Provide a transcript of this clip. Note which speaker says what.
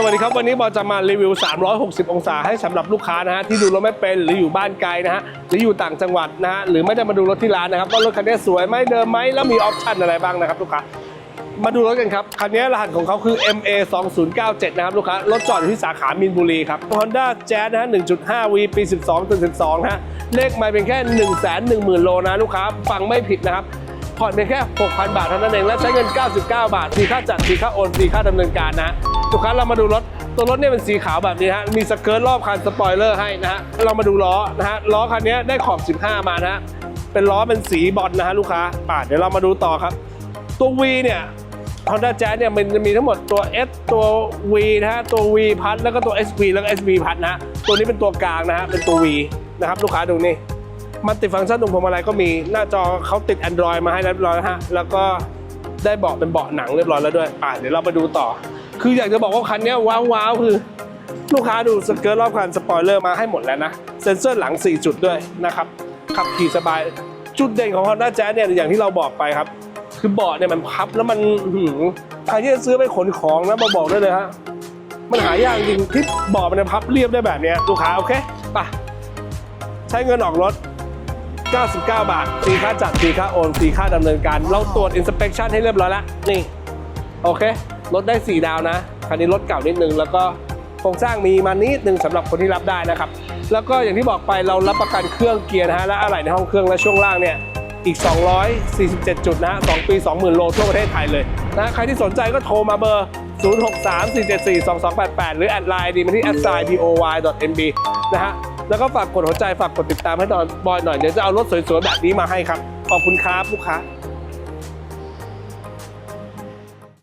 Speaker 1: สวัสดีครับ วันนี้บอจะมารีวิว 360 องศาให้สำหรับลูกค้านะฮะที่ดูรถไม่เป็นหรืออยู่บ้านไกลนะฮะหรืออยู่ต่างจังหวัดนะฮะหรือไม่ได้มาดูรถที่ร้านนะครับว่ารถคันนี้สวยไหมเดิมไหมแล้วมีออปชั่นอะไรบ้างนะครับลูกค้ามาดูรถกันครับ คันนี้รหัสของเขาคือ MA 2097นะครับลูกค้ารถจอดอยู่ที่สาขามินบุรีครับ Honda Jazz นะฮะ1.5 V ปี 12ถึง12นะฮะเลขไม่เป็นแค่ 1 1 0 0 0 0 โลนะลูกค้า ฟังไม่ผิดนะครับ ผ่อนเพียงแค่ 6,000 บาทเท่านั้นเอง และใช้เงิน 99 บาทฟรีค่าจัดฟรีค่าโอนฟรีค่าดำเนินการนะลูกค้าเรามาดูรถตัวรถเนี่ยเป็นสีขาวแบบนี้ฮะ มีสเกิร์ตรอบคันสปอยเลอร์ให้นะฮะ เรามาดูล้อนะฮะ ล้อคันนี้ได้ขอบ 15 มานะฮะ เป็นล้อเป็นสีบอลนะฮะลูกค้าป่าเดี๋ยวเรามาดูต่อครับ ตัว V เนี่ย Honda Jazz เนี่ยมันจะมีทั้งหมดตัว S ตัว V นะฮะ ตัว V พัดแล้วก็ตัว SV แล้วก็ SV พัดนะฮะ ตัวนี้เป็นตัวกลางนะฮะ เป็นตัว V นะครับลูกค้าดูนี่ มันติดฟังก์ชันตรงพวงมาลัยก็มีหน้าจอเขาติด Android มาให้เรียบร้อยแล้วฮะแล้วก็ได้เบาะเป็นเบาะหนังเรียบร้อยแล้วด้วยอะเดี๋ยวเรามาดูต่อ คืออยากจะบอกว่าคันนี้ว้าวว้าวคือ ลูกค้าดูสเกิร์ตรอบคันสปอยเลอร์มาให้หมดแล้วนะเซ็นเซอร์หลัง 4 จุดด้วยนะครับขับขี่สบายจุดเด่นของ Honda Jazz เนี่ยอย่างที่เราบอกไปครับ คือเบาะเนี่ยมันพับแล้วมันหือใครที่จะซื้อไปขนของนะมาบอกได้เลยฮะมันหายากจริงที่เบาะมันพับเรียบได้แบบเนี้ยลูกค้าโอเคไปใช้เงินออกรถ 99 บาทฟรีค่าจัดฟรีค่าโอนฟรีค่าดำเนินการ เราตรวจ inspection ให้เรียบร้อยแล้ว นี่ โอเค รถได้ 4 ดาวนะ คันนี้รถเก่านิดนึง แล้วก็โครงสร้างมีมานิดนึงสำหรับคนที่รับได้นะครับ แล้วก็อย่างที่บอกไปเรารับประกันเครื่องเกียร์นะฮะและอะไหล่ในห้องเครื่องและช่วงล่างเนี่ยอีก 247 จุดนะฮะ2ปี 20,000 โลทั่วประเทศไทยเลยนะใครที่สนใจก็โทรมาเบอร์ 0634742288 หรือแอดไลน์ดีมาที่ a d s i g n boy.mb นะฮะ แล้วก็ฝากกดหัวใจฝากกดติดตามให้ตอนบอยหน่อยเดี๋ยวจะเอารถสวยๆแบบนี้มาให้ครับขอบคุณครับลูกค้า